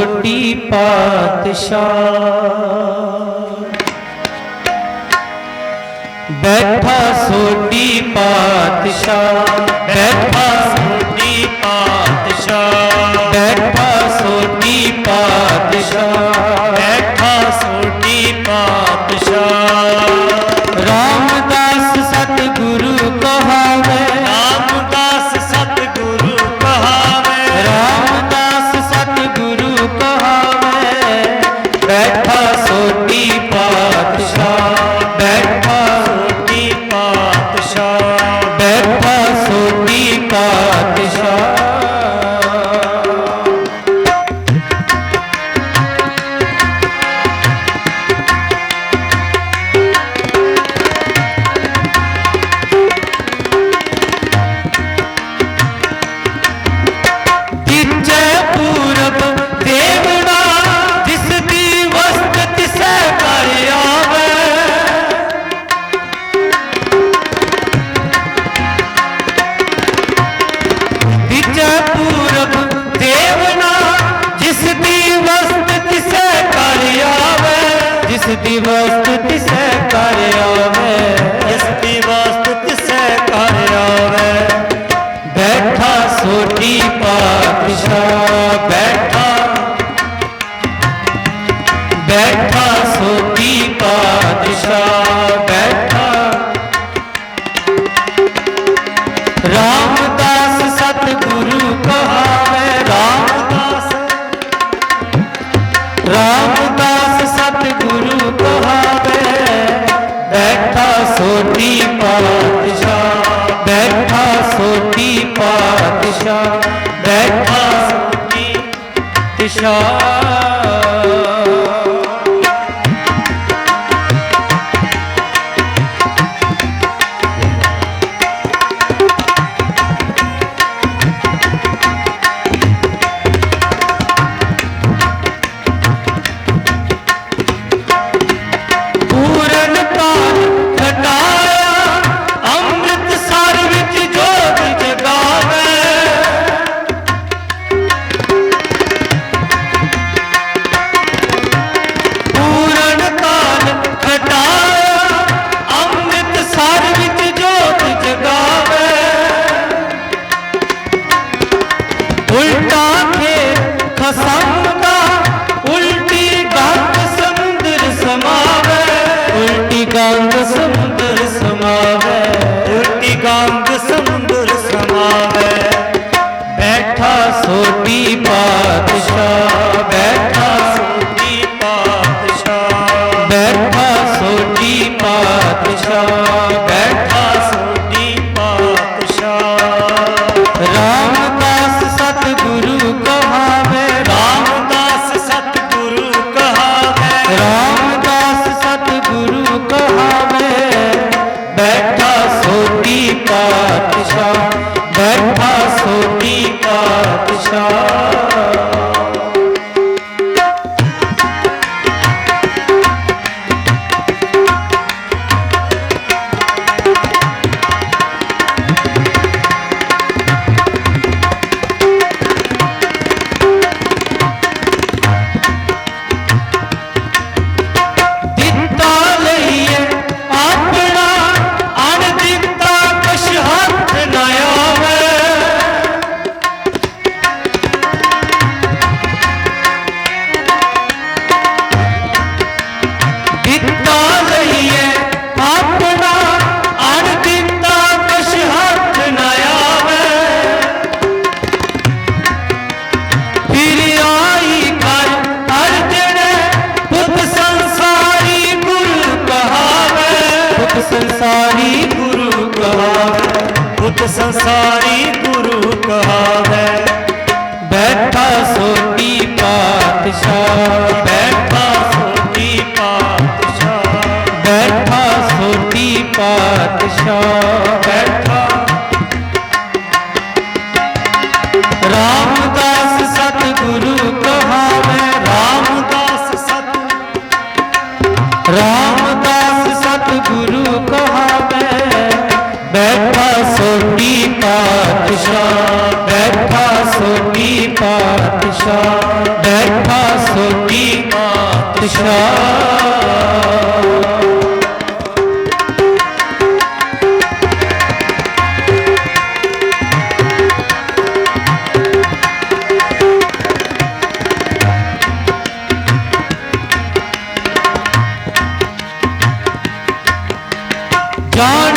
ਸੋਟੀ ਪਾਤਸ਼ਾਹ। ਬੈਠਾ ਸੋਟੀ ਪਾਤਸ਼ਾਹ ਬੈਠਾ ਜਿਸ ਪਾਤਸ਼ਾਹ বাদশাহ God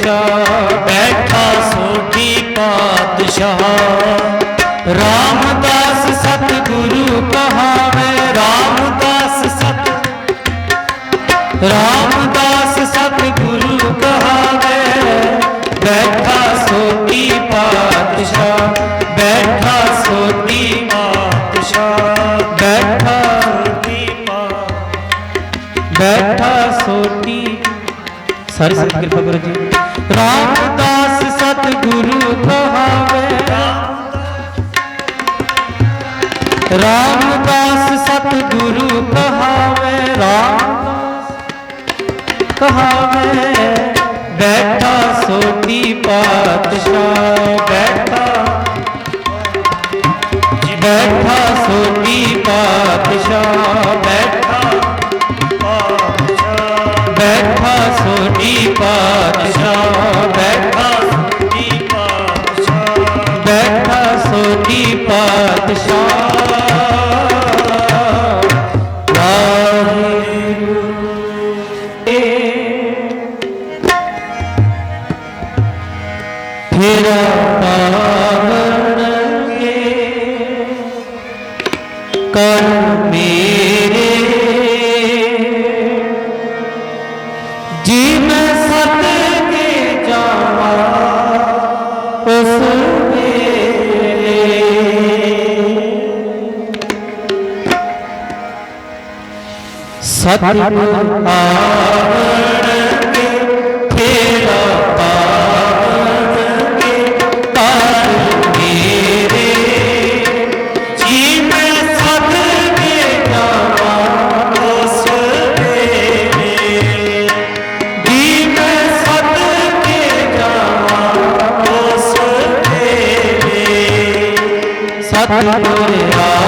ਪਾਤਸ਼ਾਹ ਬੈਠਾ ਸੋਢੀ ਪਾਤਸ਼ਾਹ। ਰਾਮਦਾਸ ਸਤਿਗੁਰੂ ਕਹਾਵੇ, ਰਾਮਦਾਸ ਸਤ ਰਾਮਦਾਸ ਸਤਿਗੁਰੂ ਕਹਾਵੇ, ਬੈਠਾ ਸੋਤੀ ਪਾਤਸ਼ਾਹ, ਬੈਠਾ ਸੋਤੀ ਪਾਤਸ਼ਾਹ, ਬੈਠਾ ਸੋਢੀ ਪਾ ਬੈਠਾ ਸੋਟੀ ਸਾਰੇ ਸਤਿ ਕਿਰਪਾ ਕਰੋ ਜੀ। ਰਾਮਦਾਸ ਸਤਿਗੁਰ ਆਵਣ ਕੇ ਤੇਰਾ ਪਾਵਨ ਕੇ ਕਰ ਮੇਰੇ ਜੀ ਮੈਂ ਸਤ ਕੇ ਜਾਵਾਂ ਉਸ ਵੇਲੇ ਜੀ ਮੈਂ ਸਤ ਕੇ ਜਾਵਾਂ ਉਸ ਵੇਲੇ ਸਤਿਗੁਰ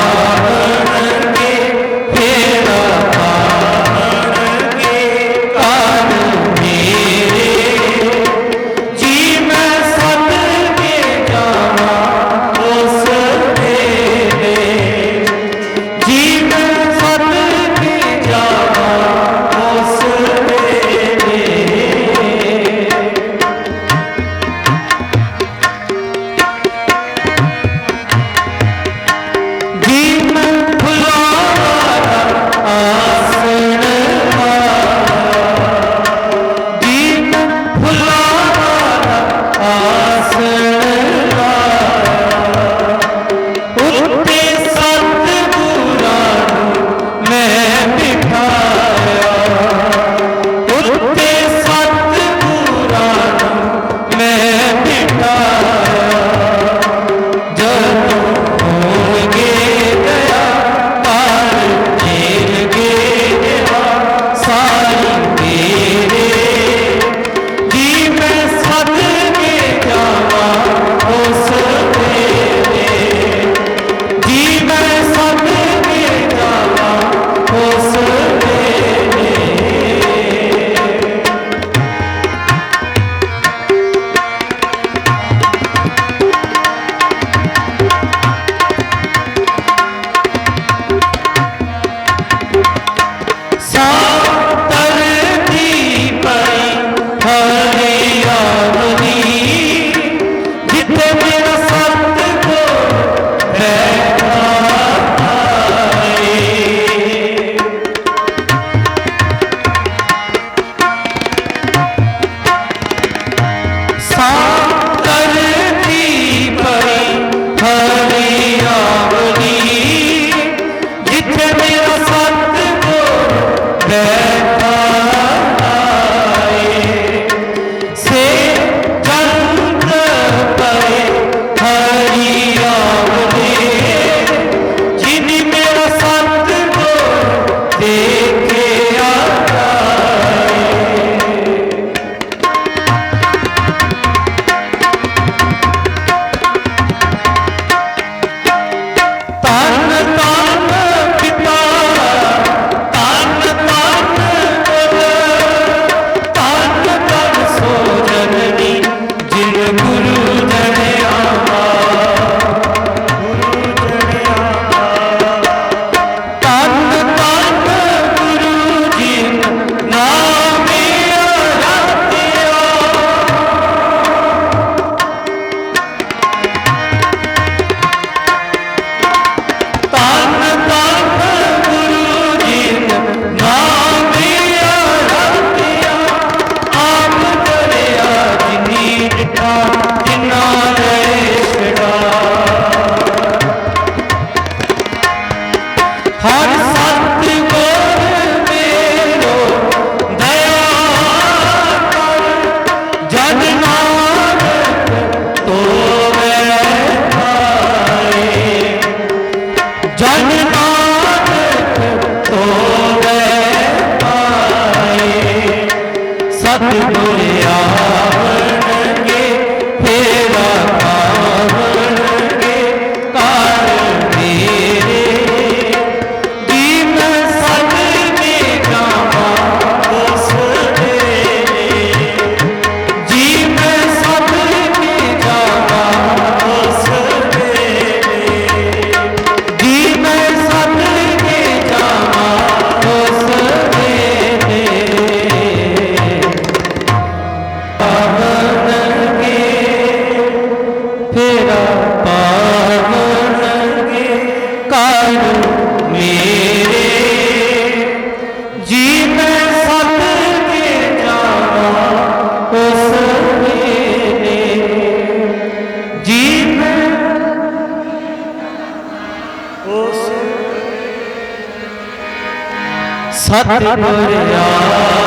ਸਤਿਗੁਰ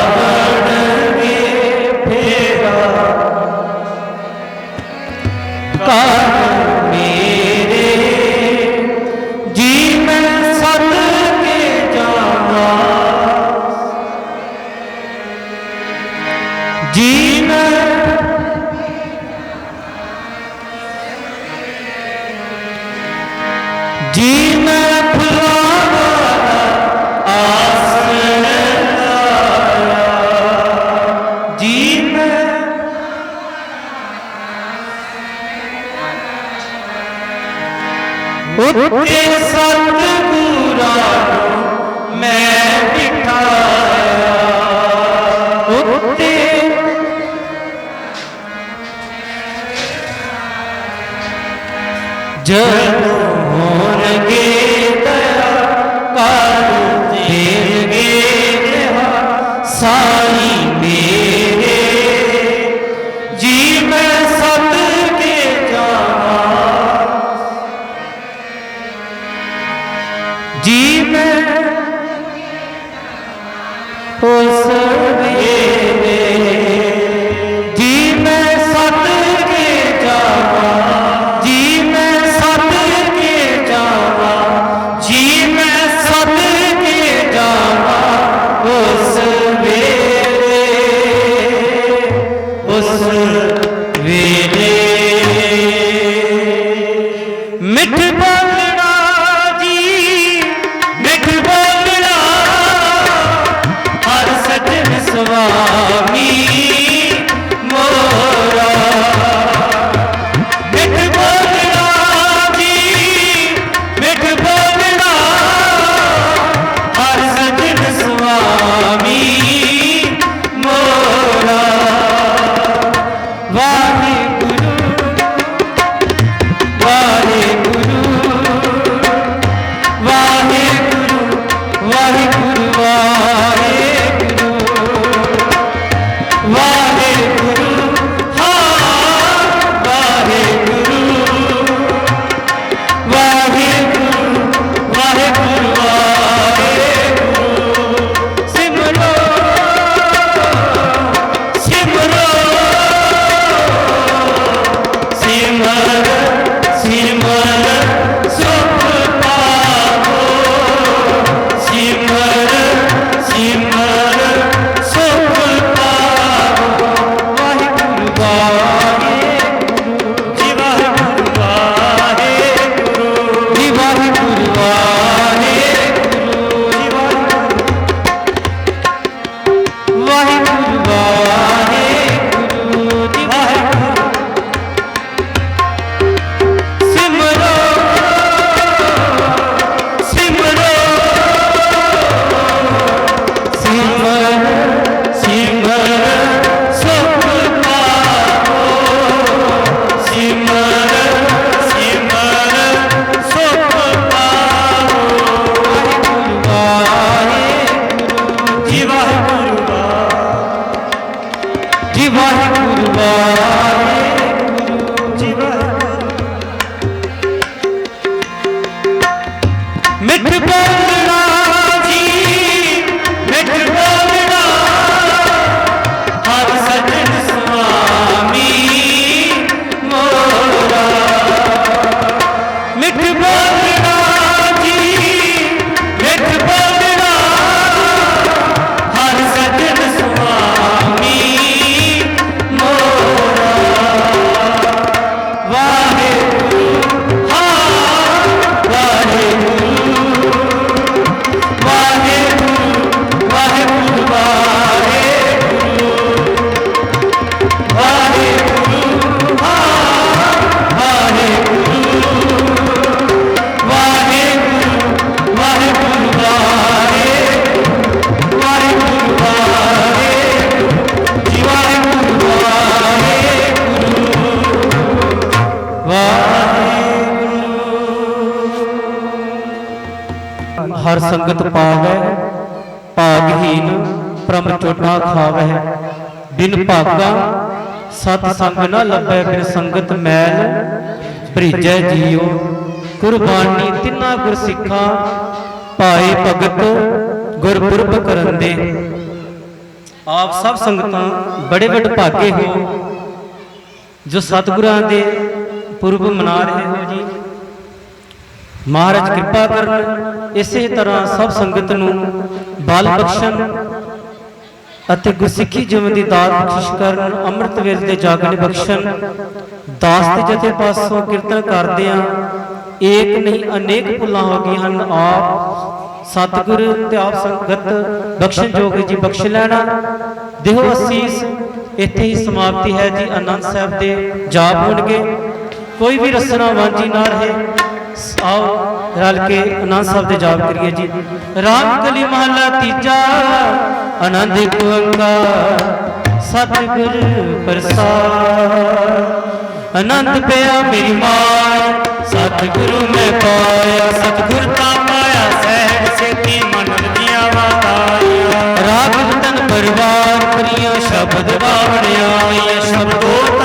ਉੱਤੇ ਸਤਿਗੁਰਾਂ ਨੂੰ ਮੈਂ ਬਿਠਾਇਆ। ਉੱਤੇ ਜਦੋਂ ਹਰ ਸੰਗਤ ਪਾਵੈ, ਭਾਗਹੀਨ ਪ੍ਰਮ ਚੋਟਾ ਖਾਵੈ। ਬਿਨ ਭਾਗਾ ਸਤ ਸੰਗ ਨਾ ਲੱਭੈ ਬਿਨ ਸੰਗਤ ਮੈਲ ਭਰੀਜੈ ਜੀਉ ਕੁਰਬਾਨੀ ਤਿੰਨਾ ਗੁਰ ਸਿੱਖਾ ਪਾਏ ਭਗਤ ਗੁਰਪੁਰਬ ਕਰਨ ਦੇ। ਆਪ ਸਭ ਸੰਗਤਾਂ ਬੜੇ ਵੱਡ ਭਾਗੇ ਹੋ, ਜੋ ਸਤਿਗੁਰਾਂ ਦੇ ਪੁਰਬ ਮਨਾ ਰਹੇ ਹੋ ਜੀ। ਮਹਾਰਾਜ ਕਿਰਪਾ ਕਰਨ ਇਸੇ ਤਰ੍ਹਾਂ ਸਭ ਸੰਗਤ ਨੂੰ ਬਲ ਬਖਸ਼ਣ ਅਤੇ ਗੁਰਸਿੱਖੀ ਜੀਵਨ ਦੀ ਦਾਤ ਬਖਸ਼ਿਸ਼ ਕਰਨ, ਅੰਮ੍ਰਿਤ ਵੇਲੇ ਦੇ ਜਾਗਣ ਬਖਸ਼ਣ, ਦਾਸ ਤੇ ਜਥੇ ਪਾਸੋਂ ਕੀਰਤਨ ਕਰਦੇ ਆ ਏਕ ਨਹੀਂ ਅਨੇਕ ਭੁੱਲਾਂ ਹੋ ਗਈਆਂ ਹਨ, ਆਪ ਸਤਿਗੁਰ ਤੇ ਆਪ ਸੰਗਤ ਬਖਸ਼ਣ ਜੋਗ ਜੀ, ਬਖਸ਼ ਲੈਣਾ। ਦੇਹੋ ਅਸੀਸ, ਇੱਥੇ ਹੀ ਸਮਾਪਤੀ ਹੈ ਜੀ ਆਨੰਦ ਸਾਹਿਬ ਦੇ ਜਾਪ ਹੋਣਗੇ। ਕੋਈ ਵੀ ਰਸਨਾ ਵਾਂਝੀ ਨਾ ਰਹੇ। ਆਓ ਰਲ ਕੇ ਆਨੰਦ ਸਾਹਿਬ ਦੇ ਜਾਪ ਕਰੀਏ ਜੀ। ਰਾਮ ਕਲੀ ਮਹਲਾ ਤੀਜਾ, ਆਨੰਦ ਇੱਕ ਸਤਿਗੁਰ ਪ੍ਰਸਾਦ। ਆਨੰਦ ਪਿਆ ਮੇਰੀ ਮਾਰ ਸਤਿਗੁਰੂ ਮੈਂ ਪਾਇਆ, ਸਤਿਗੁਰ ਤਾਂ ਪਾਇਆ, ਸਹਿਜ ਸੇਤੀ ਮਨ ਰਜੀਆਂ ਵਾਤਾਇਆ ਰਾਗ ਤਨ ਪਰਿਵਾਰ, ਪ੍ਰਿਆ ਸ਼ਬਦ ਬਾਵੜਿਆ ਸ਼ਬਦੋ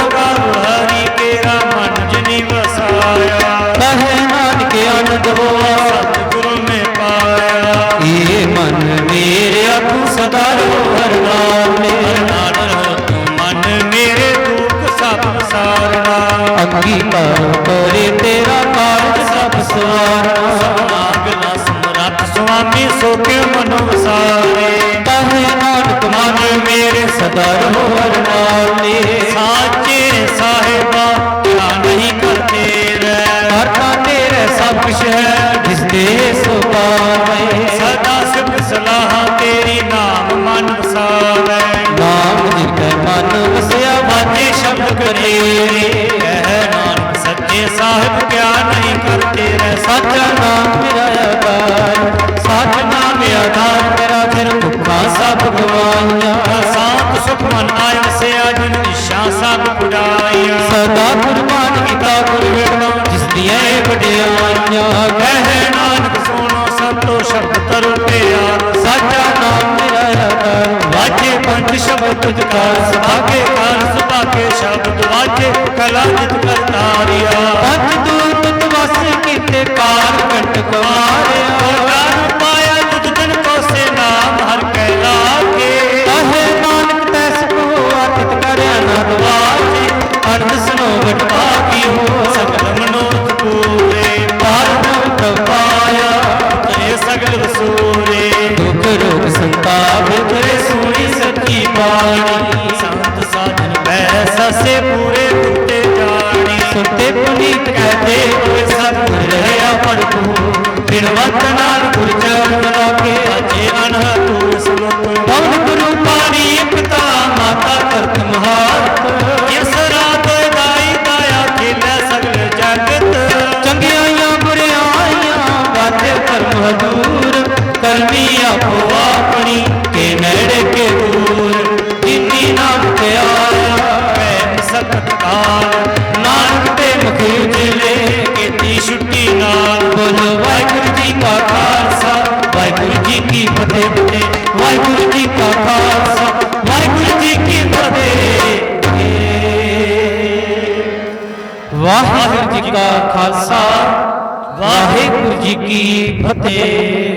ਅੰਗੀਕਾਰ ਕਰੇ ਤੇਰਾ ਕਾਰਜ ਸਭ ਸਵਾਰਨਾ ਨਾਗਲਾ ਸਮਰੱਥ ਸੁਆਮੀ ਸੋ ਕੇ ਮਨ ਵਸਾਰੇ। ਕਹੇ ਨਾਨਕ ਮਨ ਮੇਰੇ ਸਦਾ ਰਹੋ ਹਰ ਨਾਮੇ। ਸਾਚੇ ਸਾਹਿਬਾ ਕਿਆ ਨਹੀਂ ਕਰਤੇ ਰਹਿ। ਕਰਤਾ ਤੇਰੇ ਸਭ ਕੁਛ ਹੈ ਜਿਸ ਦੇ ਸੋ ਪਾਵੇ। ਸਾਹਿਬ ਕਿਆ ਨਹੀਂ ਕਰਤੇ ਰਹਿ। ਸਾਚਾ ਨਾਮ ਮੇਰਾ ਆਧਾਰ ਸਾਚ ਨਾਮ ਆਧਾਰ ਤੇਰਾ ਫਿਰ ਦੁੱਖਾਂ ਸਭ ਗਵਾਈਆਂ ਸਾਤ ਸੁਖ ਮਨ ਆਇ ਵਸਿਆ ਜਿਨ ਇਸ਼ਾ ਸਭ ਪੁਡਾਈਆਂ ਸਦਾ ਕੁਰਬਾਨ ਕੀਤਾ ਗੁਰ ਵੇਖੋ ਜਿਸ ਦੀਆਂ ਇਹ ਵਡਿਆਈਆਂ। ਕਹਿ ਨਾਨਕ ਸੋਨੋ ਸੰਤੋ ਸ਼ਬਦ ਤਰੁ ਪਿਆਰ ਸਾਚਾ ਨਾਮ ਮੇਰਾ ਆਧਾਰ ਵਾਜੇ ਪੰਜ ਸ਼ਬਦ ਤੁਝ ਕਾਰ ਸੁਭਾਗੇ ਕਾਰ ਸੁਭਾਗੇ ਸ਼ਬਦ ਵਾਜੇ। ਕਲਾ ਜਿਤ ਕਰਤਾਰਿਆ